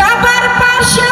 বাবার পাশে